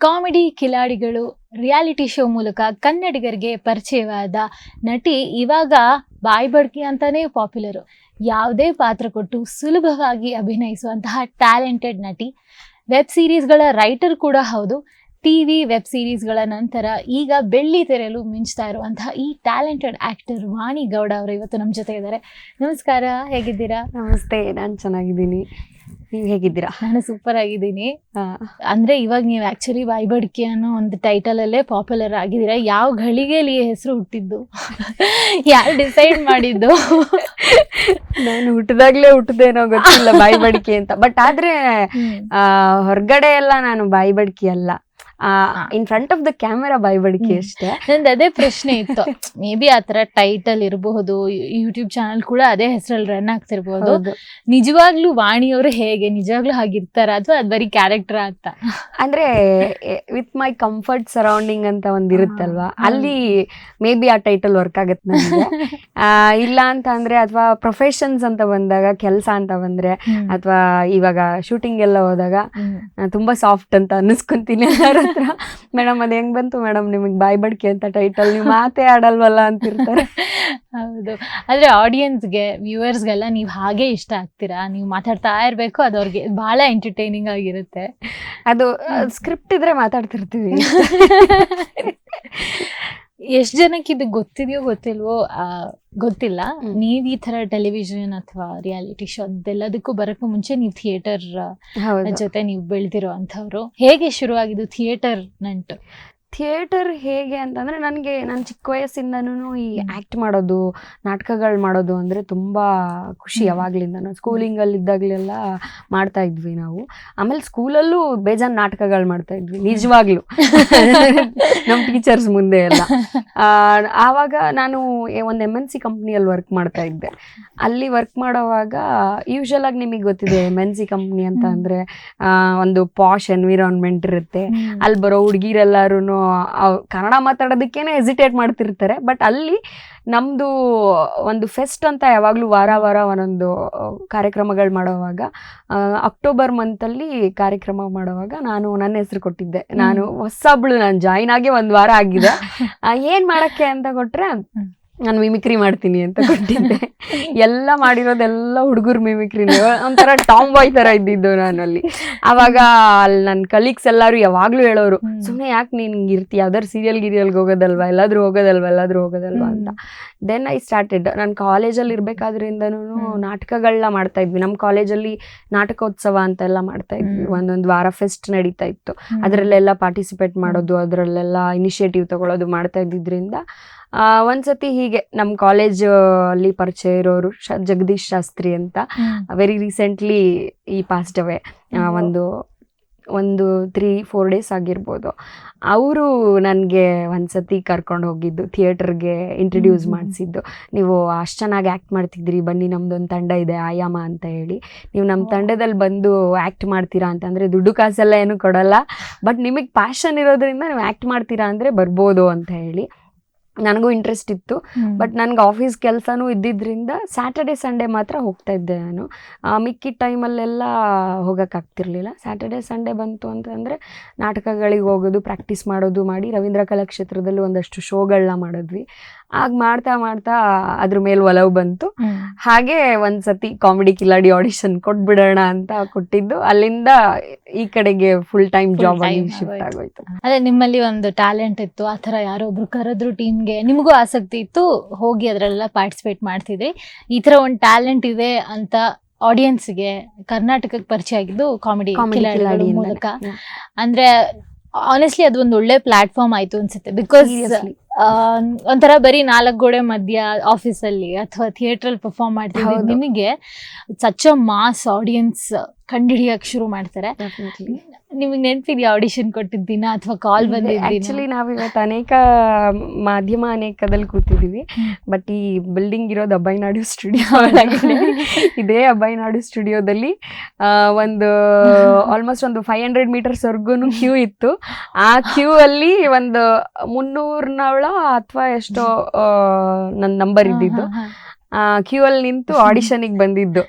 Comedy ಕಿಲಾಡಿಗಳು reality show ಮೂಲಕ ಕನ್ನಡಿಗರಿಗೆ ಪರಿಚಯವಾದ ನಟಿ ಇವಾಗ ಬಾಯ್ ಬಡ್ಕಿ ಅಂತಾನೆ ಪಾಪ್ಯುಲರು ಯಾವುದೇ ಪಾತ್ರ ಕೊಟ್ಟು ಸುಲಭವಾಗಿ ಅಭಿನಯಿಸುವಂತಹ ಟ್ಯಾಲೆಂಟೆಡ್ ನಟಿ. ವೆಬ್ ಸೀರೀಸ್ಗಳ ರೈಟರ್ ಕೂಡ ಹೌದು. ಟಿ ವಿ ವೆಬ್ ಸೀರೀಸ್ಗಳ ನಂತರ ಈಗ ಬೆಳ್ಳಿ ತೆರೆಯಲು ಮಿಂಚ್ತಾ ಇರುವಂತಹ ಈ ಟ್ಯಾಲೆಂಟೆಡ್ ಆಕ್ಟರ್ ವಾಣಿ ಗೌಡ ಅವರು ಇವತ್ತು ನಮ್ಮ ಜೊತೆ ಇದ್ದಾರೆ. ನಮಸ್ಕಾರ, ಹೇಗಿದ್ದೀರಾ? ನಮಸ್ತೆ, ನಾನು ಚೆನ್ನಾಗಿದ್ದೀನಿ. ನೀವು ಹೇಗಿದ್ದೀರಾ? ನಾನು ಸೂಪರ್ ಆಗಿದ್ದೀನಿ. ಅಂದ್ರೆ ಇವಾಗ ನೀವು ಆಕ್ಚುಲಿ ಬಾಯ್ಬಡ್ಕಿ ಅನ್ನೋ ಒಂದು ಟೈಟಲ್ ಅಲ್ಲೇ ಪಾಪ್ಯುಲರ್ ಆಗಿದ್ದೀರಾ? ಯಾವ ಘಳಿಗೆಯಲ್ಲಿ ಹೆಸರು ಹುಟ್ಟಿದ್ದು? ಯಾರು ಡಿಸೈಡ್ ಮಾಡಿದ್ದು? ನಾನು ಹುಟ್ಟಿದಾಗ್ಲೇ ಹುಟ್ಟದೇನೋ ಗೊತ್ತಿಲ್ಲ ಬಾಯಿ ಬಡ್ಕಿ ಅಂತ. ಬಟ್ ಆದ್ರೆ ಹೊರ್ಗಡೆ ಎಲ್ಲ ನಾನು ಬಾಯಿ ಬಡ್ಕಿ ಅಲ್ಲ. In front of the camera ಬಾಯ್ಬಡಿಕೆ ಬಡ್ಕಿ ಅಷ್ಟೇ. ನಂದು ಅದೇ ಪ್ರಶ್ನೆ ಇತ್ತು. ಮೇ ಬಿ ಆತರ ಟೈಟಲ್ ಇರಬಹುದು ಯೂಟ್ಯೂಬ್ ಚಾನಲ್ ಕೂಡ ಅದೇ ಹೆಸರಲ್ಲಿ ರನ್ ಆಗ್ತಿರ್ಬೋದು. ಹೌದು. ನಿಜವಾಗ್ಲೂ ವಾಣಿಯವರು ಹೇಗೆ ನಿಜವಾಗ್ಲೂ ಹಾಗಿರ್ತಾರ ಅಥವಾ ಅದ್ ಬರೀ ಕ್ಯಾರೆಕ್ಟರ್ ಅಂತ? ಅಂದ್ರೆ ವಿತ್ ಮೈ ಕಂಫರ್ಟ್ ಸರೌಂಡಿಂಗ್ ಅಂತ ಒಂದ್ ಇರುತ್ತಲ್ವಾ? ಅಲ್ಲಿ ಮೇ ಬಿ ಆ ಟೈಟಲ್ ವರ್ಕ್ ಆಗತ್ತೆ ನನಗೆ. ಇಲ್ಲ ಅಂತ ಅಂದ್ರೆ ಅಥವಾ ಪ್ರೊಫೆಷನ್ಸ್ ಅಂತ ಬಂದಾಗ ಕೆಲಸ ಅಂತ ಬಂದ್ರೆ. ಅಥವಾ ಇವಾಗ ಶೂಟಿಂಗ್ ಎಲ್ಲ ಹೋದಾಗ. ತುಂಬಾ ಸಾಫ್ಟ್ ಅಂತ ಅನ್ನಿಸ್ಕೊಂತೀನಿ ಹತ್ರ ಮೇಡಮ್ ಅದು ಹೆಂಗ್ ಬಂತು ಮೇಡಮ್ ನಿಮಗೆ ಬಾಯ್ ಬಡ್ಕೆ ಅಂತ ಟೈಟಲ್ ನೀವು ಮಾತೇ ಆಡಲ್ವಲ್ಲ ಅಂತಿರ್ತಾರೆ. ಹೌದು. ಆದ್ರೆ ಆಡಿಯನ್ಸ್ಗೆ ವ್ಯೂವರ್ಸ್ಗೆಲ್ಲ ನೀವು ಹಾಗೆ ಇಷ್ಟ ಆಗ್ತೀರಾ? ನೀವು ಮಾತಾಡ್ತಾ ಇರಬೇಕು ಅದು ಅವ್ರಿಗೆ ಬಹಳ ಎಂಟರ್ಟೈನಿಂಗ್ ಆಗಿರುತ್ತೆ. ಅದು ಸ್ಕ್ರಿಪ್ಟ್ ಇದ್ರೆ ಮಾತಾಡ್ತಿರ್ತೀವಿ. ಎಷ್ಟ್ ಜನಕ್ಕೆ ಇದು ಗೊತ್ತಿದೆಯೋ ಗೊತ್ತಿಲ್ವೋ ಆ, ಗೊತ್ತಿಲ್ಲ. ನೀವ್ ಈ ತರ ಟೆಲಿವಿಷನ್ ಅಥವಾ ರಿಯಾಲಿಟಿ ಶೋ ಅದೆಲ್ಲದಕ್ಕೂ ಬರಕ್ಕೂ ಮುಂಚೆ ನೀವು ಥಿಯೇಟರ್ ಜೊತೆ ನೀವು ಬೆಳೆದಿರೋ ಅಂತವ್ರು ಹೇಗೆ ಶುರುವಾಗಿದ್ದು ಥಿಯೇಟರ್ ನಂಟು? ಥಿಯೇಟರ್ ಹೇಗೆ ಅಂತಂದ್ರೆ ನನಗೆ ನಾನು ಚಿಕ್ಕ ವಯಸ್ಸಿಂದನೂ ಈ ಆ್ಯಕ್ಟ್ ಆಕ್ಟ್ ಮಾಡೋದು ನಾಟಕಗಳು ಮಾಡೋದು ಅಂದ್ರೆ ತುಂಬಾ ಖುಷಿ ಅವಾಗ್ಲಿಂದನು. ಸ್ಕೂಲಿಂಗ್ ಸ್ಕೂಲಿಂಗಲ್ಲಿ ಇದ್ದಾಗಲೆಲ್ಲ ಮಾಡ್ತಾ ಇದ್ವಿ ನಾವು. ಆಮೇಲೆ ಸ್ಕೂಲಲ್ಲೂ ಬೇಜಾನ್ ನಾಟಕಗಳು ಮಾಡ್ತಾ ಇದ್ವಿ ನಿಜವಾಗ್ಲೂ. ನಮ್ಮ ಟೀಚರ್ಸ್ ಮುಂದೆ ಎಲ್ಲ. ಆ, ಆವಾಗ ನಾನು ಒಂದು ಎಂ ಎನ್ ಸಿ ಕಂಪ್ನಿಯಲ್ಲಿ ವರ್ಕ್ ಮಾಡ್ತಾ ಇದ್ದೆ. ಅಲ್ಲಿ ವರ್ಕ್ ಮಾಡೋವಾಗ ಯೂಶಲ್ ಆಗಿ ನಿಮಗೆ ಗೊತ್ತಿದೆ ಎಂ ಎನ್ ಸಿ ಕಂಪ್ನಿ ಅಂತ ಅಂದರೆ ಒಂದು ಪಾಶ್ ಎನ್ವಿರಾನ್ಮೆಂಟ್ ಇರುತ್ತೆ. ಅಲ್ಲಿ ಬರೋ ಹುಡುಗಿರೆಲ್ಲರೂ ಕನ್ನಡ ಮಾತಾಡೋದಕ್ಕೇನೆ ಹೆಸಿಟೇಟ್ ಮಾಡ್ತಿರ್ತಾರೆ. ಬಟ್ ಅಲ್ಲಿ ನಮ್ಮದು ಒಂದು ಫೆಸ್ಟ್ ಅಂತ ಯಾವಾಗಲೂ ವಾರ ವಾರ ಒಂದೊಂದು ಕಾರ್ಯಕ್ರಮಗಳು ಮಾಡೋವಾಗ ಅಕ್ಟೋಬರ್ ಮಂತಲ್ಲಿ ಕಾರ್ಯಕ್ರಮ ಮಾಡುವಾಗ ನಾನು ನನ್ನ ಹೆಸರು ಕೊಟ್ಟಿದ್ದೆ. ನಾನು ಹೊಸಬ್ಳು ನಾನು ಜಾಯಿನ್ ಆಗಿ ಒಂದು ವಾರ ಆಗಿದೆ. ಏನು ಮಾಡೋಕ್ಕೆ ಮಾಡಕ್ಕೆ ಅಂತ ಕೊಟ್ರೆ ನಾನು ಮಿಮಿಕ್ರಿ ಮಾಡ್ತೀನಿ ಅಂತ ಕೊಟ್ಟಿದ್ದೆ. ಎಲ್ಲ ಮಾಡಿರೋದೆಲ್ಲ ಹುಡುಗರು ಮಿಮಿಕ್ರಿ ಒಂಥರ ಟಾಮ್ ಬಾಯ್ ತರ ಇದ್ದಿದ್ದು ನಾನು ಅಲ್ಲಿ ಅವಾಗ ಅಲ್ಲಿ ನನ್ನ ಕಲೀಗ್ಸ್ ಎಲ್ಲಾರು ಯಾವಾಗ್ಲೂ ಹೇಳೋರು. ಸುಮ್ಮನೆ ಯಾಕೆ ನೀನ್ ಇರ್ತಿ? ಯಾವ್ದಾರು ಸೀರಿಯಲ್ ಗಿರಿಯಲ್ಗೆ ಹೋಗೋದಲ್ವಾ? ಎಲ್ಲಾದ್ರೂ ಹೋಗೋದಲ್ವಾ? ಎಲ್ಲಾದ್ರೂ ಹೋಗೋದಲ್ವಾ ಅಂತ. ದೆನ್ ಐ ಸ್ಟಾರ್ಟೆಡ್ ನಾನು ಕಾಲೇಜಲ್ಲಿ ಇರ್ಬೇಕಾದ್ರಿಂದನೂ. ನಾಟಕಗಳನ್ನ ಮಾಡ್ತಾ ಇದ್ವಿ. ನಮ್ಮ ಕಾಲೇಜಲ್ಲಿ ನಾಟಕೋತ್ಸವ ಅಂತೆಲ್ಲ ಮಾಡ್ತಾ ಇದ್ವಿ. ಒಂದೊಂದು ವಾರ ಫೆಸ್ಟ್ ನಡೀತಾ ಇತ್ತು. ಅದರಲ್ಲೆಲ್ಲ ಪಾರ್ಟಿಸಿಪೇಟ್ ಮಾಡೋದು ಅದರಲ್ಲೆಲ್ಲ ಇನಿಷಿಯೇಟಿವ್ ತಗೊಳ್ಳೋದು ಮಾಡ್ತಾ ಇದ್ದಿದ್ರಿಂದ ಒಂದ್ಸತಿ ಹೀಗೆ ನಮ್ಮ ಕಾಲೇಜ್ ಅಲ್ಲಿ ಪರಿಚಯ ಇರೋರು ಶ ಜಗದೀಶ್ ಶಾಸ್ತ್ರಿ ಅಂತ. ವೆರಿ ರೀಸೆಂಟ್ಲಿ ಈ ಪಾಸ್ಟ್ ಅವೇ ಒಂದು ಒಂದು ತ್ರೀ ಫೋರ್ ಡೇಸ್ ಆಗಿರ್ಬೋದು. ಅವರು ನನಗೆ ಒಂದ್ಸತಿ ಕರ್ಕೊಂಡು ಹೋಗಿದ್ದು ಥಿಯೇಟರ್ಗೆ ಇಂಟ್ರಡ್ಯೂಸ್. ಮಾಡಿಸಿದ್ದು. ನೀವು ಅಷ್ಟು ಚೆನ್ನಾಗಿ ಆ್ಯಕ್ಟ್ ಮಾಡ್ತಿದ್ರಿ ಬನ್ನಿ ನಮ್ದೊಂದು ತಂಡ ಇದೆ ಆಯಾಮ ಅಂತ ಹೇಳಿ. ನೀವು ನಮ್ಮ ತಂಡದಲ್ಲಿ ಬಂದು ಆ್ಯಕ್ಟ್ ಮಾಡ್ತೀರಾ ಅಂತಂದರೆ ದುಡ್ಡು ಕಾಸೆಲ್ಲ ಏನು ಕೊಡಲ್ಲ. ಬಟ್ ನಿಮಗೆ ಪ್ಯಾಷನ್ ಇರೋದ್ರಿಂದ ನೀವು ಆ್ಯಕ್ಟ್ ಮಾಡ್ತೀರಾ ಅಂದರೆ ಬರ್ಬೋದು ಅಂತ ಹೇಳಿ. ನನಗೂ ಇಂಟ್ರೆಸ್ಟ್ ಇತ್ತು. ಬಟ್ ನನಗೆ ಆಫೀಸ್ ಕೆಲಸನೂ ಇದ್ದಿದ್ರಿಂದ ಸ್ಯಾಟರ್ಡೆ ಸಂಡೇ ಮಾತ್ರ ಹೋಗ್ತಾ ಇದ್ದೆ ನಾನು. ಮಿಕ್ಕಿದ ಟೈಮಲ್ಲೆಲ್ಲ ಹೋಗೋಕ್ಕಾಗ್ತಿರ್ಲಿಲ್ಲ ಸ್ಯಾಟರ್ಡೆ ಸಂಡೇ ಬಂತು ಅಂತಂದರೆ ನಾಟಕಗಳಿಗೆ ಹೋಗೋದು ಪ್ರಾಕ್ಟೀಸ್ ಮಾಡೋದು ಮಾಡಿ ರವೀಂದ್ರ ಕಲಾಕ್ಷೇತ್ರದಲ್ಲಿ ಒಂದಷ್ಟು ಶೋಗಳನ್ನ ಮಾಡಿದ್ವಿ. ಆಗ ಮಾಡ್ತಾ ಮಾಡ್ತಾ ಅದ್ರ ಮೇಲೆ ಒಲವು ಬಂತು. ಹಾಗೆ ಹಾಗೆ ಒಂದ್ಸತಿ ಕಾಮಿಡಿ ಕಿಲಾಡಿ ಆಡಿಷನ್ ಕೊಟ್ಬಿಡೋಣ ಅಂತ ಕೊಟ್ಟಿದ್ದು. ಅಲ್ಲಿಂದ ಈ ಕಡೆಗೆ ಫುಲ್ ಟೈಮ್ ಜಾಬ್ ಆಗಿ ಶಿಫ್ಟ್ ಆಗೋಯ್ತು. ಅದೇ ನಿಮ್ಮಲ್ಲಿ ಒಂದು ಟ್ಯಾಲೆಂಟ್ ಇತ್ತು. ಆ ಥರ ಯಾರೊಬ್ರು ಕರೆದ್ರು ಟೀಮ್ಗೆ ನಿಮಗೂ ಆಸಕ್ತಿ ಇತ್ತು ಹೋಗಿ ಅದರಲ್ಲೆಲ್ಲ ಪಾರ್ಟಿಸಿಪೇಟ್ ಮಾಡ್ತಿದ್ರಿ ಈ ಥರ ಒಂದು ಟ್ಯಾಲೆಂಟ್ ಇದೆ ಅಂತ ಆಡಿಯನ್ಸ್ಗೆ ಕರ್ನಾಟಕಕ್ಕೆ ಪರಿಚಯ ಆಗಿದ್ದು ಕಾಮಿಡಿ ಮೂಲಕ. ಅಂದ್ರೆ ಆನೆಸ್ಟ್ಲಿ ಅದು ಒಂದು ಒಳ್ಳೆ ಪ್ಲಾಟ್ಫಾರ್ಮ್ ಆಯ್ತು ಅನ್ಸುತ್ತೆ. ಬಿಕಾಸ್ ಒಂಥರ ಬರೀ ನಾಲ್ಕು ಗೋಡೆ ಮಧ್ಯ ಆಫೀಸಲ್ಲಿ ಅಥವಾ ಥಿಯೇಟ್ರಲ್ಲಿ ಪರ್ಫಾರ್ಮ್ ಮಾಡ್ತಿದ್ರೆ ಹೌದು. ನಿಮಗೆ ಸಚ್ ಅ ಮಾಸ್ ಆಡಿಯನ್ಸ್ ಕಂಡುಹಿಡಿಯಕ್ಕೆ ಶುರು ಮಾಡ್ತಾರೆ. ನಿಮಗೆ ನೆನಪಿದ್ಯಾ ಆಡಿಷನ್ ಕೊಟ್ಟಿದ್ದ ದಿನ ಅಥವಾ ಕಾಲ್ ಬಂದಿದ್ದ ಆಕ್ಚುಲಿ ನಾವಿವತ್ತು ಅನೇಕ ಮಾಧ್ಯಮ ಅನೇಕದಲ್ಲಿ ಕೂತಿದ್ದೀವಿ ಬಟ್ ಈ ಬಿಲ್ಡಿಂಗ್ ಇರೋದು ಅಬ್ಬೈನಾಡು ಸ್ಟುಡಿಯೋ ಇದೇ ಅಬ್ಬೈನಾಡು ಸ್ಟುಡಿಯೋದಲ್ಲಿ ಒಂದು ಆಲ್ಮೋಸ್ಟ್ ಒಂದು ಫೈವ್ ಹಂಡ್ರೆಡ್ ಮೀಟರ್ಸ್ ವರ್ಗು ಕ್ಯೂ ಇತ್ತು. ಆ ಕ್ಯೂ ಅಲ್ಲಿ ಒಂದು ಮುನ್ನೂರ್ನವಳ ಅಥವಾ ಎಷ್ಟೋ ನನ್ನ ನಂಬರ್ ಇದ್ದಿದ್ದು. ಆ ಕ್ಯೂ ಅಲ್ಲಿ ನಿಂತು ಆಡಿಷನಿಗೆ ಬಂದಿದ್ದು.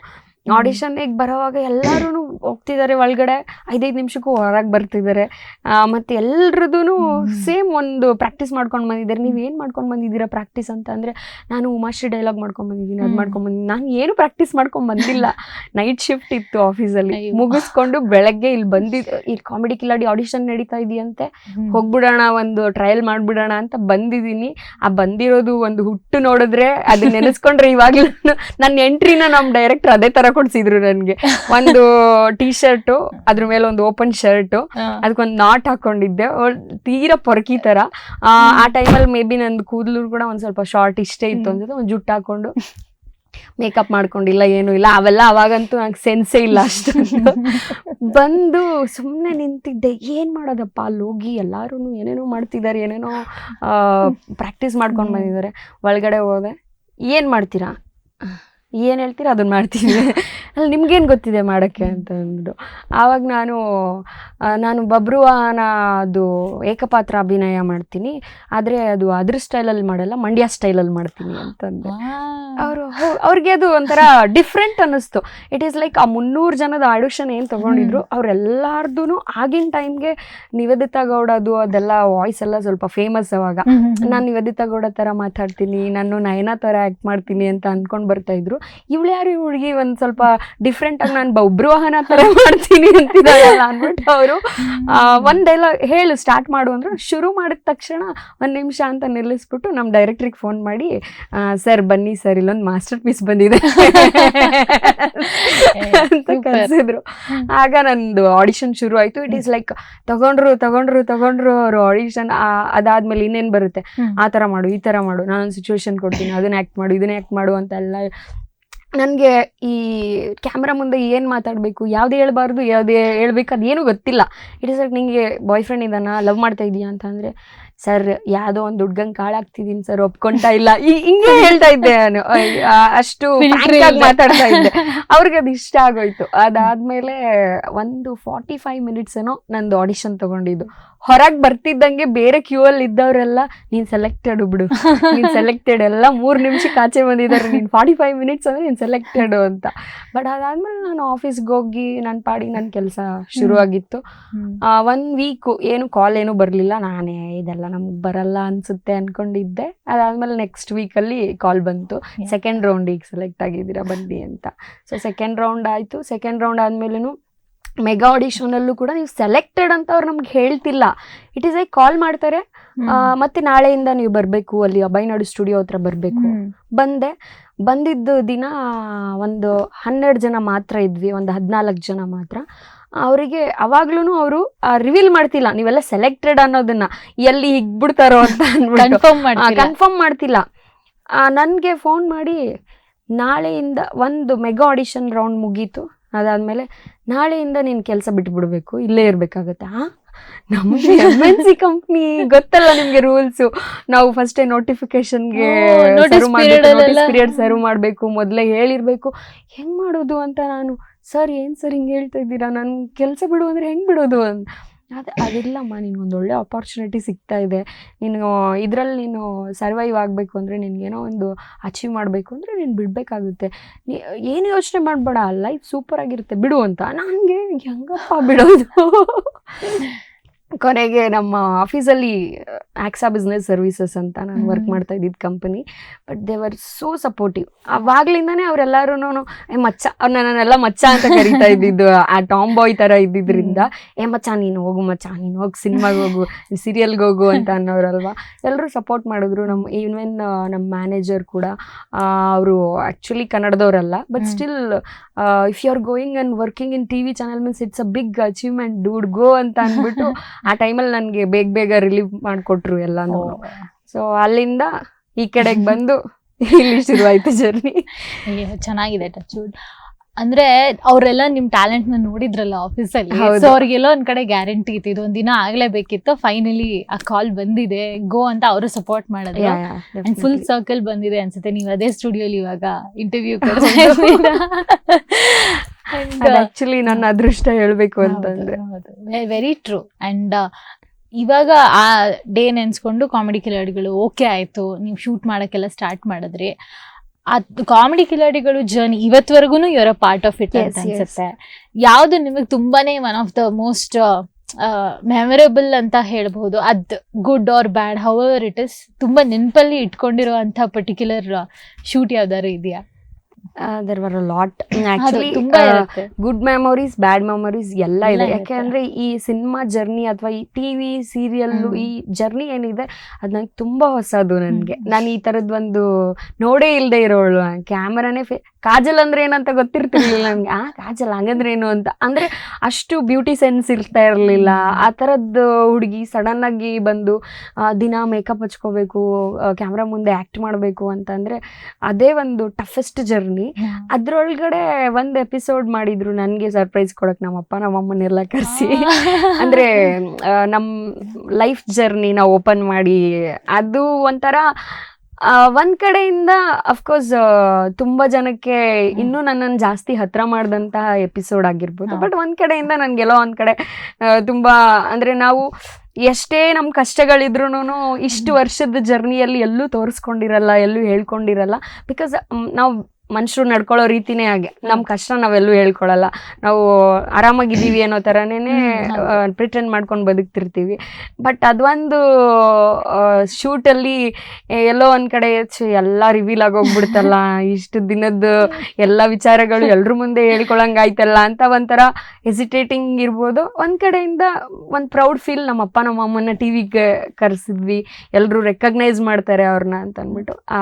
ಆಡಿಷನ್ಗೆ ಬರೋವಾಗ ಎಲ್ಲರೂ ಹೋಗ್ತಿದ್ದಾರೆ ಒಳಗಡೆ ಐದೈದು ನಿಮಿಷಕ್ಕೂ ಹೊರಗೆ ಬರ್ತಿದ್ದಾರೆ. ಮತ್ತು ಎಲ್ರದ್ದು ಸೇಮ್ ಒಂದು ಪ್ರಾಕ್ಟೀಸ್ ಮಾಡ್ಕೊಂಡು ಬಂದಿದ್ದಾರೆ. ನೀವು ಏನು ಮಾಡ್ಕೊಂಡು ಬಂದಿದ್ದೀರಾ ಪ್ರಾಕ್ಟೀಸ್ ಅಂತ ಅಂದರೆ ನಾನು ಉಮಾಶ್ರೀ ಡೈಲಾಗ್ ಮಾಡ್ಕೊಂಡು ಬಂದಿದ್ದೀನಿ ಅದು. ಮಾಡ್ಕೊಂಡು ಬಂದಿದ್ದೀನಿ. ನಾನು ಏನು ಪ್ರಾಕ್ಟೀಸ್ ಮಾಡ್ಕೊಂಡು ಬಂದಿಲ್ಲ. ನೈಟ್ ಶಿಫ್ಟ್ ಇತ್ತು ಆಫೀಸಲ್ಲಿ ಮುಗಿಸ್ಕೊಂಡು ಬೆಳಗ್ಗೆ ಇಲ್ಲಿ ಬಂದಿದ್ದು ಈ ಕಾಮಿಡಿ ಕಿಲಾಡಿ ಆಡಿಷನ್ ನಡೀತಾ ಇದೆಯಂತೆ. ಹೋಗ್ಬಿಡೋಣ ಒಂದು ಟ್ರಯಲ್ ಮಾಡಿಬಿಡೋಣ ಅಂತ ಬಂದಿದ್ದೀನಿ. ಆ ಬಂದಿರೋದು ಒಂದು ಹುಟ್ಟು ನೋಡಿದ್ರೆ ಅದನ್ನ ನೆನೆಸ್ಕೊಂಡ್ರೆ ಇವಾಗಲೂ ನನ್ನ ಎಂಟ್ರಿನ ನಮ್ಮ ಡೈರೆಕ್ಟರ್ ಅದೇ ತರ ಕೊಡ್ಸಿದ್ರು ನನ್ಗೆ. ಒಂದು ಟೀ ಶರ್ಟ್ ಅದ್ರ ಮೇಲೆ ಒಂದು ಓಪನ್ ಶರ್ಟ್ ಅದಕ್ಕೊಂದು ನಾಟ್ ಹಾಕೊಂಡಿದ್ದೆ. ತೀರಾ ಪೊರಕಿ ತರ. ಆ, ಟೈಮಲ್ಲಿ ಮೇ ಬಿ ನಂದು ಕೂದಲು ಕೂಡ ಒಂದ್ ಸ್ವಲ್ಪ ಶಾರ್ಟ್ ಇಷ್ಟೇ ಇತ್ತು ಅಂದ್ರೆ ಅನ್ಸುತ್ತೆ ಒಂದು ಜುಟ್ಟು ಹಾಕೊಂಡು ಮೇಕಪ್ ಮಾಡ್ಕೊಂಡಿಲ್ಲ ಏನು ಇಲ್ಲ. ಅವೆಲ್ಲ ಅವಾಗಂತೂ ನಂಗೆ ಸೆನ್ಸೇ ಇಲ್ಲ ಅಷ್ಟೊಂದು. ಬಂದು ಸುಮ್ಮನೆ ನಿಂತಿದ್ದೆ. ಏನ್ ಮಾಡೋದಪ್ಪ? ಅಲ್ಲಿ ಹೋಗಿ ಎಲ್ಲಾರು ಏನೇನೋ ಮಾಡ್ತಿದ್ದಾರೆ ಏನೇನೋ ಪ್ರಾಕ್ಟೀಸ್ ಮಾಡ್ಕೊಂಡು. ಬಂದಿದ್ದಾರೆ. ಒಳಗಡೆ ಹೋದೆ. ಏನ್ ಮಾಡ್ತೀರಾ? ಏನ್ ಹೇಳ್ತೀರ? ಅದನ್ನ ಮಾಡ್ತೀನಿ ಅಲ್ಲಿ ನಿಮ್ಗೇನು ಗೊತ್ತಿದೆ ಮಾಡೋಕ್ಕೆ ಅಂತ ಅಂದ್ಬಿಟ್ಟು. ಆವಾಗ ನಾನು ನಾನು ಬಬ್ರುವಾನ ಅದು ಏಕಪಾತ್ರ ಅಭಿನಯ ಮಾಡ್ತೀನಿ. ಆದ್ರೆ ಅದು ಅದ್ರ ಸ್ಟೈಲಲ್ಲಿ ಮಾಡಲ್ಲ ಮಂಡ್ಯ ಸ್ಟೈಲಲ್ಲಿ ಮಾಡ್ತೀನಿ ಅಂತಂದೆ. ಅವರು ಅವ್ರಿಗೆ ಅದು ಒಂಥರ ಡಿಫ್ರೆಂಟ್ ಅನ್ನಿಸ್ತು. ಇಟ್ ಈಸ್ ಲೈಕ್ ಆ ಮುನ್ನೂರು ಜನದ ಆಡಿಷನ್ ಏನು ತಗೊಂಡಿದ್ರು ಅವ್ರೆಲ್ಲಾರ್ದು ಆಗಿನ ಟೈಮ್ಗೆ ನಿವೇದಿತಾ ಗೌಡದು ಅದೆಲ್ಲ ವಾಯ್ಸ್ ಎಲ್ಲ ಸ್ವಲ್ಪ ಫೇಮಸ್ ಅವಾಗ. ನಾನು ನಿವೇದಿತಾ ಗೌಡ ಥರ ಮಾತಾಡ್ತೀನಿ ನಾನು ನಯನ ಥರ ಆ್ಯಕ್ಟ್ ಮಾಡ್ತೀನಿ ಅಂತ ಅಂದ್ಕೊಂಡು ಬರ್ತಾ ಇದ್ರು. ಇವಳು ಯಾರು? ಇ ಹುಡುಗಿ ಒಂದು ಸ್ವಲ್ಪ ಡಿಫ್ರೆಂಟ್ ಆಗಿ ನಾನು ಬಬ್ರುವಾಹನ ಥರ ಮಾಡ್ತೀನಿ ಅಂತಿದ್ದಾಳಲ್ಲ ಅಂದ್ಬಿಟ್ಟು ಅವರು. ಒಂದೆಲ್ಲ ಡೈಲಾಗ್ ಹೇಳು ಸ್ಟಾರ್ಟ್ ಮಾಡು ಅಂದ್ರೆ ಶುರು ಮಾಡಿದ ತಕ್ಷಣ ಒಂದು ನಿಮಿಷ ಅಂತ ನಿಲ್ಲಿಸ್ಬಿಟ್ಟು ನಮ್ಮ ಡೈರೆಕ್ಟ್ರಿಗೆ ಫೋನ್ ಮಾಡಿ ಸರ್ ಬನ್ನಿ ಸರ್ ಇಲ್ಲೊಂದು ಮಾಸ್ಟರ್ ಪೀಸ್ ಬಂದಿದೆ. ಅಂತ ಕಲಿಸಿದ್ರು ಆಗ ನಂದು ಆಡಿಷನ್ ಶುರು ಆಯ್ತು. ಇಟ್ ಈಸ್ ಲೈಕ್ ತಗೊಂಡ್ರು ತಗೊಂಡ್ರು ತಗೊಂಡ್ರು ಅವರು ಆಡಿಷನ್ ಅದಾದ್ಮೇಲೆ ಇನ್ನೇನ್ ಬರುತ್ತೆ. ಆ ಥರ ಮಾಡು ಈ ಥರ ಮಾಡು. ನಾನೊಂದು ಸಿಚುವೇಶನ್ ಕೊಡ್ತೀನಿ. ಅದನ್ನ ಆ್ಯಕ್ಟ್ ಮಾಡು ಇದನ್ನ ಆ್ಯಕ್ಟ್ ಮಾಡು ಅಂತ ಎಲ್ಲ ನನಗೆ ಈ ಕ್ಯಾಮ್ರಾ ಮುಂದೆ ಏನು ಮಾತಾಡಬೇಕು, ಯಾವ್ದು ಹೇಳ್ಬಾರ್ದು, ಯಾವುದೇ ಹೇಳ್ಬೇಕು ಅದೇನು ಗೊತ್ತಿಲ್ಲ. ಇಟ್ ಇಸ್ ಲೈಕ್ ನಿಂಗೆ ಬಾಯ್ ಫ್ರೆಂಡ್ ಇದ್ದಾನ ಲವ್ ಮಾಡ್ತಾ ಇದ್ದೀಯಾ ಅಂತ ಅಂದರೆ ಸರ್ ಯಾವ್ದೋ ಒಂದು ಹುಡ್ಗಂಗ್ ಕಾಳಾಗ್ತಿದೀನಿ ಸರ್ ಒಪ್ಕೊಂತಾ ಇಲ್ಲ. ಹಿಂಗೆ ಹೇಳ್ತಾ ಇದ್ದೆ ನಾನು. ಅಷ್ಟು. ಮಾತಾಡ್ತಾ ಇದ್ದೆ. ಅವ್ರಿಗೆ ಅದು ಇಷ್ಟ ಆಗೋಯ್ತು. ಅದಾದ್ಮೇಲೆ ಒಂದು ಫಾರ್ಟಿ ಫೈವ್ ಮಿನಿಟ್ಸ್ ಏನೋ ನಂದು ಆಡಿಷನ್ ತಗೊಂಡಿದ್ದು. ಹೊರಗ್ ಬರ್ತಿದ್ದಂಗೆ ಬೇರೆ ಕ್ಯೂ ಅಲ್ಲಿ ಇದ್ದವರೆಲ್ಲ ನೀನ್ ಸೆಲೆಕ್ಟೆಡ್ ಬಿಡು. ನೀನ್ ಸೆಲೆಕ್ಟೆಡ್ ಎಲ್ಲ ಮೂರ್ ನಿಮಿಷಕ್ಕೆ ಆಚೆ ಬಂದಿದ್ದಾರೆ. ನೀನ್ ಫಾರ್ಟಿ ಫೈವ್ ಮಿನಿಟ್ಸ್ ಅಂದ್ರೆ ನೀನ್ ಸೆಲೆಕ್ಟೆಡ್ ಅಂತ. ಬಟ್ ಅದಾದ್ಮೇಲೆ ನಾನು ಆಫೀಸ್ಗೆ ಹೋಗಿ ನನ್ನ ಪಾಡಿಗೆ ನನ್ನ ಕೆಲಸ ಶುರು ಆಗಿತ್ತು. ಒನ್ ವೀಕ್ ಏನು ಕಾಲ್ ಏನು ಬರಲಿಲ್ಲ. ನಾನೇ ಇದೆಲ್ಲ ನಮ್ಗೆ ಬರಲ್ಲ ಅನ್ಸುತ್ತೆ ಅನ್ಕೊಂಡಿದ್ದೆ. ಅದಾದ್ಮೇಲೆ ನೆಕ್ಸ್ಟ್ ವೀಕಲ್ಲಿ ಕಾಲ್ ಬಂತು. ಸೆಕೆಂಡ್ ರೌಂಡಿಗೆ ಸೆಲೆಕ್ಟ್ ಆಗಿದ್ದೀರಾ ಬನ್ನಿ ಅಂತ. ಸೊ ಸೆಕೆಂಡ್ ರೌಂಡ್ ಆಯಿತು. ಸೆಕೆಂಡ್ ರೌಂಡ್ ಆದ್ಮೇಲೂ ಮೆಗಾ ಆಡಿಷನಲ್ಲೂ ಕೂಡ ನೀವು ಸೆಲೆಕ್ಟೆಡ್ ಅಂತ ಅವ್ರು ನಮ್ಗೆ ಹೇಳ್ತಿಲ್ಲ. ಇಟ್ ಈಸ್ ಐ ಕಾಲ್ ಮಾಡ್ತಾರೆ. ಮತ್ತೆ ನಾಳೆಯಿಂದ ನೀವು ಬರಬೇಕು. ಅಲ್ಲಿ ಅಬೈನಾಡು ಸ್ಟುಡಿಯೋ ಹತ್ರ ಬರಬೇಕು. ಬಂದೆ. ಬಂದಿದ್ದು ದಿನ ಒಂದು ಹನ್ನೆರಡು ಜನ ಮಾತ್ರ ಇದ್ವಿ. ಒಂದು ಹದಿನಾಲ್ಕು ಜನ ಮಾತ್ರ. ಅವರಿಗೆ ಅವಾಗ್ಲೂ ಅವರು ರಿವೀಲ್ ಮಾಡ್ತಿಲ್ಲ. ನೀವೆಲ್ಲ ಸೆಲೆಕ್ಟೆಡ್ ಅನ್ನೋದನ್ನ ಎಲ್ಲಿ ಹಿಗ್ಬಿಡ್ತಾರೋ ಅಂತ ಕನ್ಫರ್ಮ್ ಮಾಡ್ತಿಲ್ಲ. ನನಗೆ ಫೋನ್ ಮಾಡಿ ನಾಳೆಯಿಂದ ಒಂದು ಮೆಗಾ ಆಡಿಷನ್ ರೌಂಡ್ ಮುಗೀತು. ಅದಾದ್ಮೇಲೆ ನಾಳೆಯಿಂದ ನೀನು ಕೆಲಸ ಬಿಟ್ಬಿಡ್ಬೇಕು. ಇಲ್ಲೇ ಇರಬೇಕಾಗತ್ತೆ. ಹಾಂ ನಮಗೆ ಎಂ ಎನ್ ಸಿ ಕಂಪ್ನಿ ಗೊತ್ತಲ್ಲ ನಿಮಗೆ ರೂಲ್ಸು ನಾವು ಫಸ್ಟೇ ನೋಟಿಫಿಕೇಶನ್ಗೆ ಸರ್ವ್ ಮಾಡಬೇಕು ಮೊದಲೇ ಹೇಳಿರ್ಬೇಕು. ಹೆಂಗ್ ಮಾಡೋದು ಅಂತ ನಾನು ಸರ್, ಏನು ಸರ್ ಹಿಂಗೆ ಹೇಳ್ತಾ ಇದ್ದೀರಾ? ನಾನು ಕೆಲಸ ಬಿಡು ಅಂದರೆ ಹೆಂಗೆ ಬಿಡೋದು? ಅಂತ ಅದೇ, ಅದಿಲ್ಲಮ್ಮ ನಿನಗೊಂದು ಒಳ್ಳೆ ಆಪರ್ಚುನಿಟಿ ಸಿಗ್ತಾ ಇದೆ. ನೀನು, ಇದರಲ್ಲಿ ನೀನು ಸರ್ವೈವ್ ಆಗಬೇಕು ಅಂದರೆ ನಿನಗೇನೋ ಒಂದು ಅಚೀವ್ ಮಾಡಬೇಕು ಅಂದರೆ ನೀನು ಬಿಡಬೇಕಾಗುತ್ತೆ. ನೀ, ಏನು ಯೋಚನೆ ಮಾಡಬೇಡ ಲೈಫ್ ಸೂಪರ್ ಆಗಿರುತ್ತೆ. ಬಿಡು ಅಂತ. ನನಗೆ ಹೆಂಗಪ್ಪ ಬಿಡೋದು? ಕೊನೆಗೆ ನಮ್ಮ ಆಫೀಸಲ್ಲಿ ಆಕ್ಸಾ ಬಿಸ್ನೆಸ್ ಸರ್ವಿಸಸ್ ಅಂತ ನಾನು ವರ್ಕ್ ಮಾಡ್ತಾ ಇದ್ದಿದ್ದು company but they were so supportive ಅವಾಗ್ಲಿಂದಾನೇ ಅವರೆಲ್ಲರೂ ಏ ಮಚ್ಚ ಅವ್ರು ನನ್ನೆಲ್ಲ ಮಚ್ಚ ಅಂತ ಕರಿತಾ ಇದ್ದಿದ್ದು ಆ ಟಾಮ್ ಬಾಯ್ ತರ ಇದ್ದಿದ್ರಿಂದ. ಏ ಮಚ್ಚ ನೀನು ಹೋಗು ಮಚ್ಚ ನೀನು ಹೋಗಿ ಸಿನಿಮಾಗೆ ಹೋಗು ಸೀರಿಯಲ್ಗೆ ಹೋಗು ಅಂತ ಅನ್ನೋರಲ್ವಾ? ಎಲ್ಲರೂ ಸಪೋರ್ಟ್ ಮಾಡಿದ್ರು. ನಮ್ಮ ಈವನ್ ನಮ್ಮ ಮ್ಯಾನೇಜರ್ ಕೂಡ. ಅವರು actually ಕನ್ನಡದವರಲ್ಲ. But. Still if you are going and working in T V channel means it's a big achievement dude go ಅಂತ ಅಂದ್ಬಿಟ್ಟು ಆ ಟೈಮಲ್ಲಿ ನನಗೆ ಬೇಗ ಬೇಗ ರಿಲೀವ್ ಮಾಡಿಕೊಟ್ರು ಎಲ್ಲಾನು. ಸೊ ಅಲ್ಲಿಂದ ಈ ಕಡೆಗೆ ಬಂದು ಇಲ್ಲಿ ಶುರುವಾಯ್ತು ಜರ್ನಿ ಚೆನ್ನಾಗಿದೆ ಟಚ್ ಅಂದ್ರೆ ಅವರೆಲ್ಲ ನಿಮ್ ಟ್ಯಾಲೆಂಟ್ನ ನೋಡಿದ್ರಲ್ಲ ಆಫೀಸಲ್ಲಿ ಅಲ್ಲಿ? ಸೊ ಅವ್ರಿಗೆಲ್ಲ ಒಂದ್ ಕಡೆ ಗ್ಯಾರಂಟಿ ಇತ್ತು. ಇದೊಂದ್ ದಿನ ಆಗ್ಲೇಬೇಕಿತ್ತು. ಫೈನಲಿ ಆ ಕಾಲ್ ಬಂದಿದೆ. ಗೋ ಅಂತ ಅವರು ಸಪೋರ್ಟ್ ಮಾಡಿದ್ರು. ಅಂಡ್ ಫುಲ್ ಸರ್ಕಲ್ ಬಂದಿದೆ ಅನ್ಸುತ್ತೆ. ನೀವು ಅದೇ ಸ್ಟುಡಿಯೋಲಿ ಇವಾಗ ಇಂಟರ್ವ್ಯೂ ಆಕ್ಚುಲಿ ನನ್ನ ಅದೃಷ್ಟ ಹೇಳ್ಬೇಕು ಅಂತಂದ್ರೆ. ವೆರಿ ಟ್ರೂ ಅಂಡ್ ಇವಾಗ ಆ ಡೇ ನೆನ್ಸ್ಕೊಂಡು ಕಾಮಿಡಿ ಕಿಲಾಡಿಗಳು ಓಕೆ ಆಯ್ತು. ನೀವು ಶೂಟ್ ಮಾಡಕ್ಕೆಲ್ಲ ಸ್ಟಾರ್ಟ್ ಮಾಡಿದ್ರಿ ಅದು ಕಾಮಿಡಿ ಕಿಲಾಡಿಗಳು ಜರ್ನಿ ಇವತ್ವರೆಗೂ ಇವರ ಪಾರ್ಟ್ ಆಫ್ ಇಟ್ ಅಂತ. ಅನ್ಸುತ್ತೆ. ಯಾವ್ದು ನಿಮಗೆ ತುಂಬಾನೇ one of the most memorable ಅಂತ ಹೇಳ್ಬಹುದು ಅದ್ good or bad however it is ತುಂಬಾ ನೆನಪಲ್ಲಿ ಇಟ್ಕೊಂಡಿರುವಂತಹ ಪರ್ಟಿಕ್ಯುಲರ್ ಶೂಟ್ ಯಾವ್ದಾದ್ರು ಇದೆಯಾ? There were lot actually good memories bad memories ಎಲ್ಲ ಇದೆ. ಯಾಕೆ ಅಂದ್ರೆ ಈ ಸಿನಿಮಾ ಜರ್ನಿ ಅಥವಾ ಈ ಟಿವಿ ಸೀರಿಯಲ್ ಈ ಜರ್ನಿ ಏನಿದೆ ಅದು ನಂಗೆ ತುಂಬಾ ಹೊಸದು ನನಗೆ. ನಾನು ಈ ತರದ್ ಒಂದು ನೋಡೇ ಇಲ್ಲದೆ ಇರೋಳು. ಕ್ಯಾಮರಾನೇ ಫೇ ಕಾಜಲ್ ಅಂದ್ರೆ ಏನಂತ ಗೊತ್ತಿರ್ತಿರ್ಲಿಲ್ಲ ನನ್ಗೆ. ಆ ಕಾಜಲ್ ಹಂಗಂದ್ರೆ ಏನು ಅಂತ. ಅಂದ್ರೆ ಅಷ್ಟು ಬ್ಯೂಟಿ ಸೆನ್ಸ್ ಇರ್ತಾ ಇರಲಿಲ್ಲ. ಆ ಥರದ್ದು ಹುಡುಗಿ ಸಡನ್ ಆಗಿ ಬಂದು ದಿನ ಮೇಕಪ್ ಹಚ್ಕೋಬೇಕು ಕ್ಯಾಮ್ರಾ ಮುಂದೆ ಆಕ್ಟ್ ಮಾಡಬೇಕು ಅಂತಂದ್ರೆ ಅದೇ ಒಂದು ಟಫೆಸ್ಟ್ ಜರ್ನಿ ಅದ್ರೊಳಗಡೆ ಒಂದ್ ಎಪಿಸೋಡ್ ಮಾಡಿದ್ರು ನನ್ಗೆ ಸರ್ಪ್ರೈಸ್ ಕೊಡಕ್ ನಮ್ಮಪ್ಪ ನಮ್ಮಅಮ್ಮನೆಲ್ಲ ಕರೆಸಿ. ಅಂದ್ರೆ ನಮ್ ಲೈಫ್ ಜರ್ನಿ ನಾವು ಓಪನ್ ಮಾಡಿ ಅದು ಒಂಥರ ಒಂದ್ ಕಡೆಯಿಂದ ಅಫ್ಕೋರ್ಸ್ ತುಂಬಾ ಜನಕ್ಕೆ ಇನ್ನೂ ನನ್ನನ್ನು ಜಾಸ್ತಿ ಹತ್ರ ಮಾಡಿದಂತಹ ಎಪಿಸೋಡ್ ಆಗಿರ್ಬೋದು. ಬಟ್ ಒಂದ್ ಕಡೆಯಿಂದ ನನ್ಗೆಲ್ಲೋ ಒಂದ್ ಕಡೆ ತುಂಬಾ ಅಂದ್ರೆ ನಾವು ಎಷ್ಟೇ ನಮ್ ಕಷ್ಟಗಳಿದ್ರು ಇಷ್ಟು ವರ್ಷದ ಜರ್ನಿಯಲ್ಲಿ ಎಲ್ಲೂ ತೋರಿಸ್ಕೊಂಡಿರಲ್ಲ ಎಲ್ಲೂ ಹೇಳ್ಕೊಂಡಿರಲ್ಲ. ಬಿಕಾಸ್ ನಾವು ಮನುಷ್ಯರು ನಡ್ಕೊಳ್ಳೋ ರೀತಿನೇ ಹಾಗೆ. ನಮ್ಮ ಕಷ್ಟ ನಾವೆಲ್ಲೂ ಹೇಳ್ಕೊಳಲ್ಲ. ನಾವು ಆರಾಮಾಗಿದ್ದೀವಿ ಅನ್ನೋ ಥರನೇ. ಪ್ರಿಟೆಂಡ್ ಮಾಡ್ಕೊಂಡು ಬದುಕ್ತಿರ್ತೀವಿ. ಬಟ್ ಅದೊಂದು ಶೂಟಲ್ಲಿ ಎಲ್ಲೋ ಒಂದು ಕಡೆ ಎಲ್ಲ ರಿವೀಲ್ ಆಗೋಗ್ಬಿಡ್ತಲ್ಲ. ಇಷ್ಟು ದಿನದ್ದು ಎಲ್ಲ ವಿಚಾರಗಳು ಎಲ್ಲರ ಮುಂದೆ ಹೇಳ್ಕೊಳಂಗಾಯ್ತಲ್ಲ ಅಂತ ಒಂಥರ ಹೆಸಿಟೇಟಿಂಗ್ ಇರ್ಬೋದು. ಒಂದು ಕಡೆಯಿಂದ ಒಂದು ಪ್ರೌಡ್ ಫೀಲ್ ನಮ್ಮ ಅಪ್ಪ ನಮ್ಮ ಅಮ್ಮನ ಟಿವಿಗೆ ಕರೆಸಿದ್ವಿ. ಎಲ್ಲರೂ ರೆಕಗ್ನೈಸ್ ಮಾಡ್ತಾರೆ ಅವ್ರನ್ನ ಅಂತ ಅಂದ್ಬಿಟ್ಟು ಆ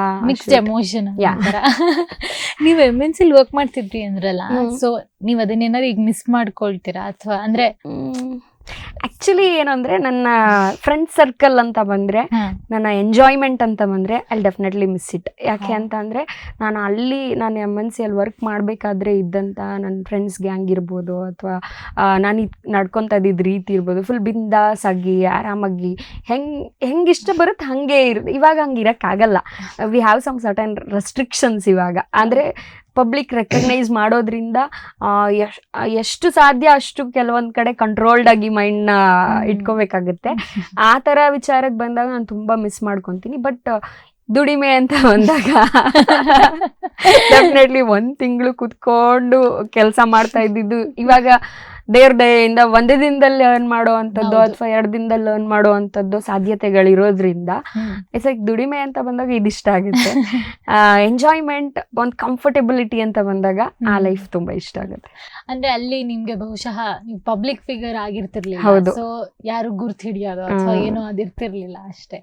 ನೀವ್ ಎಂ ಎನ್ ಸಿಲ್ ವರ್ಕ್ ಮಾಡ್ತಿದ್ರಿ ಅಂದ್ರಲ್ಲ. ಸೊ ನೀವ್ ಅದನ್ನೇನಾದ್ರು ಈಗ ಮಿಸ್ ಮಾಡ್ಕೊಳ್ತೀರಾ ಅಥವಾ ಅಂದ್ರೆ ಆಕ್ಚುಲಿ ಏನಂದ್ರೆ ನನ್ನ ಫ್ರೆಂಡ್ ಸರ್ಕಲ್ ಅಂತ ಬಂದ್ರೆ ನನ್ನ ಎಂಜಾಯ್ಮೆಂಟ್ ಅಂತ ಬಂದ್ರೆ ಐ ಡೆಫಿನೆಟ್ಲಿ ಮಿಸ್ ಇಟ್ ಯಾಕೆ. ಅಂತ ಅಂದ್ರೆ ನಾನು ಅಲ್ಲಿ ನಾನು ಎಂ ಎನ್ ಸಿ ಅಲ್ಲಿ ವರ್ಕ್ ಮಾಡಬೇಕಾದ್ರೆ ಇದ್ದಂತ ನನ್ನ ಫ್ರೆಂಡ್ಸ್ ಗ್ಯಾಂಗ್ ಇರ್ಬೋದು ಅಥವಾ ನಾನು ಇದು ನಡ್ಕೊತಾ ಇದ್ದಿದ್ದು ರೀತಿ ಇರ್ಬೋದು. ಫುಲ್ ಬಿಂದಾಸ್ ಆಗಿ ಆರಾಮಾಗಿ ಹೆಂಗೆ ಹೆಂಗೆ ಇಷ್ಟ ಬರುತ್ತೆ ಹಾಗೆ ಇರ್ ಇವಾಗ ಹಂಗೆ ಇರೋಕ್ಕಾಗಲ್ಲ. We have some certain restrictions ಇವಾಗ. ಅಂದರೆ ಪಬ್ಲಿಕ್ ರೆಕಗ್ನೈಸ್ ಮಾಡೋದ್ರಿಂದ ಎಷ್ಟು ಸಾಧ್ಯ ಅಷ್ಟು ಕೆಲವೊಂದು ಕಡೆ ಕಂಟ್ರೋಲ್ಡ್ ಆಗಿ ಮೈಂಡ್ನ ನ ಇಟ್ಕೋಬೇಕಾಗುತ್ತೆ. ಆ ಥರ ವಿಚಾರಕ್ಕೆ ಬಂದಾಗ ನಾನು ತುಂಬಾ ಮಿಸ್ ಮಾಡ್ಕೊತೀನಿ. ಬಟ್ ದುಡಿಮೆ ಅಂತ ಬಂದಾಗ ಡೆಫಿನೆಟ್ಲಿ ಒಂದು ತಿಂಗಳು ಕುತ್ಕೊಂಡು ಕೆಲಸ ಮಾಡ್ತಾ ಇದ್ದಿದ್ದು ಇವಾಗ ದೇವ್ರ ದಯೆಯಿಂದ ಒಂದೇ ದಿನದಲ್ಲಿ ಲರ್ನ್ ಮಾಡೋ ಅಂಥದ್ದು ಅಥವಾ ಎರಡು ದಿನದಲ್ಲಿ ಲರ್ನ್ ಮಾಡೋ ಅಂಥದ್ದು ಸಾಧ್ಯತೆಗಳಿರೋದ್ರಿಂದ. ಇಟ್ಸ್ ಲೈಕ್ ದುಡಿಮೆ ಅಂತ ಬಂದಾಗ ಇದಿಷ್ಟ ಆಗುತ್ತೆ ಎಂಜಾಯ್ಮೆಂಟ್ ಒಂದು ಕಂಫರ್ಟೆಬಿಲಿಟಿ ಅಂತ ಬಂದಾಗ ಆ ಲೈಫ್ ತುಂಬಾ ಇಷ್ಟ ಆಗುತ್ತೆ ಅಂದ್ರೆ ಅಲ್ಲಿ ನಿಮ್ಗೆ ಬಹುಶಃ ನೀವು ಪಬ್ಲಿಕ್ ಫಿಗರ್ ಆಗಿರ್ತಿರ್ಲಿಲ್ಲ ಹೌದು. ಸೊ ಯಾರು ಗುರ್ತು ಹಿಡಿಯೋದು ಅಥವಾ. ಏನೋ ಅದಿರ್ತಿರ್ಲಿಲ್ಲ ಅಷ್ಟೇ